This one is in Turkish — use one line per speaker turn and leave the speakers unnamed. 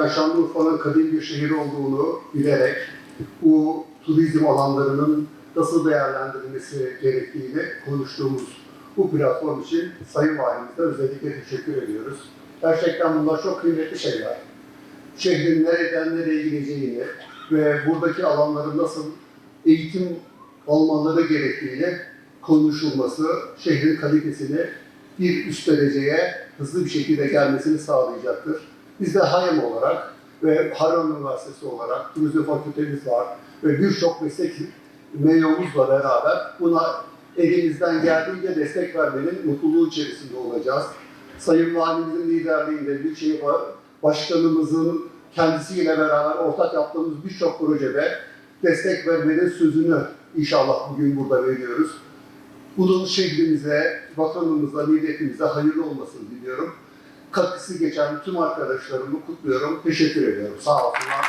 Şanlıurfa'nın kadim bir şehir olduğunu bilerek bu turizm alanlarının nasıl değerlendirilmesi gerektiğini konuştuğumuz bu platform için Sayın Valimize özellikle teşekkür ediyoruz. Gerçekten bunlar çok kıymetli şeyler. Şehrin nereden nereye gideceğini ve buradaki alanların nasıl eğitim almaları gerektiğini konuşulması şehrin kalitesini bir üst dereceye hızlı bir şekilde gelmesini sağlayacaktır. Biz de HAYEM olarak ve Harran Üniversitesi olarak turizm fakültemiz var ve birçok meslek meyomuzla beraber buna elimizden geldiğince destek vermenin mutluluğu içerisinde olacağız. Sayın Valimizin liderliğinde Büyükşehir Ba- Başkanımızın kendisiyle beraber ortak yaptığımız birçok projede destek vermenin sözünü inşallah bugün burada veriyoruz. Bunun şehrimize, vatanımıza, milletimize hayırlı olmasını diliyorum. Katkısı geçen tüm arkadaşlarımı kutluyorum. Teşekkür ediyorum. Sağ olsunlar.